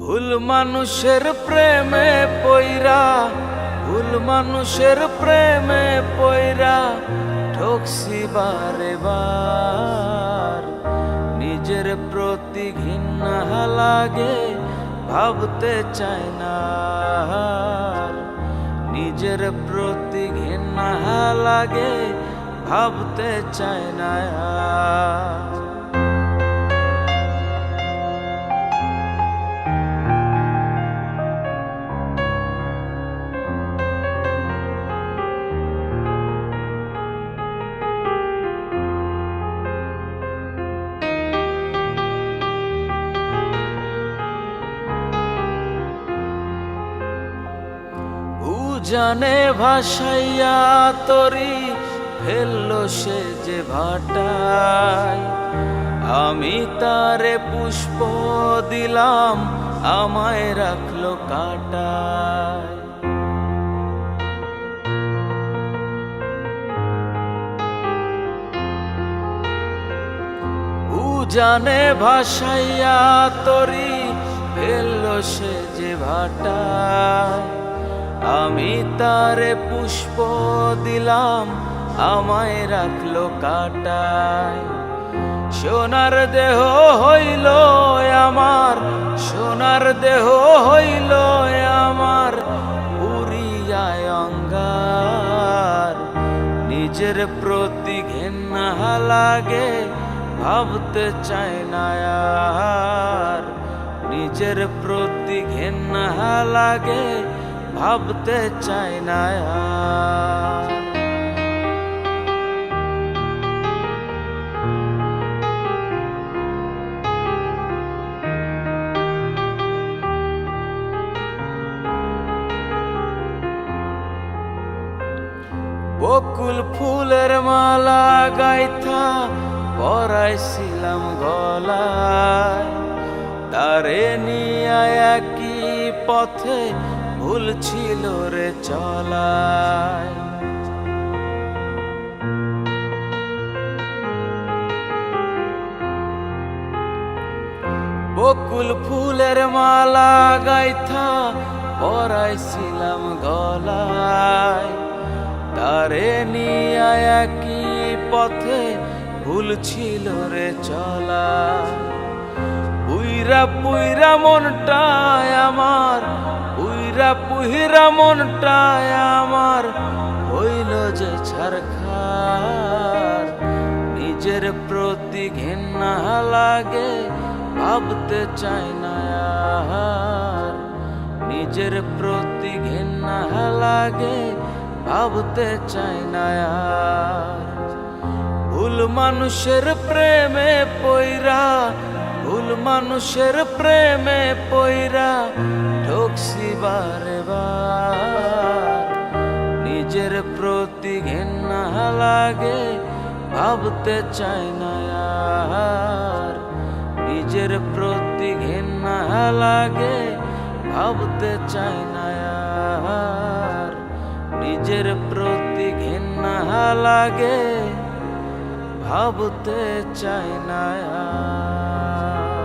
ভুল মানুষের প্রেমে পইরা, ভুল মানুষের প্রেমে পইরা ঠকছি বারে বার। নিজের প্রতি ঘৃণা লাগে, ভাবতে চায় না। নিজের প্রতি ঘৃণা লাগে, ভাবতে চায় না। উজানে ভাসাইয়া তরি ফেলল সে যে ভাটায়। আমি তারে পুষ্প দিলাম, আমায় রাখল কাটায়। উজানে ভাসাইয়া তরি ফেলল সে যে ভাটায়। আমি তারে পুষ্প দিলাম, আমায় রাখল কাটায়। সোনার দেহ হইল আমার, সোনার দেহ হইল আমার, উড়িয়ায় অঙ্গার। নিজের প্রতি ঘেন্না লাগে, ভাবতে চায় না আর। নিজের প্রতি ঘেন্না লাগে ভাবতে চাই না। বকুল ফুলের মালা গাইথা পরাইছিলাম গলায় তারে নিয়ে একই পথে ভুল ছিল রে চলায়। বকুল ফুলের মালা গাইথা পরাইছিলাম গলায়। তারে নিয়ে কি পথে ভুল ছিল রে চলা পুইরা পুইরা মনটায় আমার পুইরা পুহিরা মনটায় আমার হইল যে ছারখার। নিজের প্রতি ঘেন্না লাগে, ভাবতে চাই না আর। নিজের প্রতি ঘেন্না লাগে, ভাবতে চাই না আর। ভুল মানুষের প্রেমে পইরা, ভুল মানুষের প্রেমে পইরা ঠকছি বারে বার, নিজের প্রতি ঘেন্না লাগে, ভাবতে চাই না আর নিজের প্রতি ঘেন্না লাগে, ভাবতে চাই না আর নিজের প্রতি ঘেন্না লাগে, ভাবতে চাই না আর।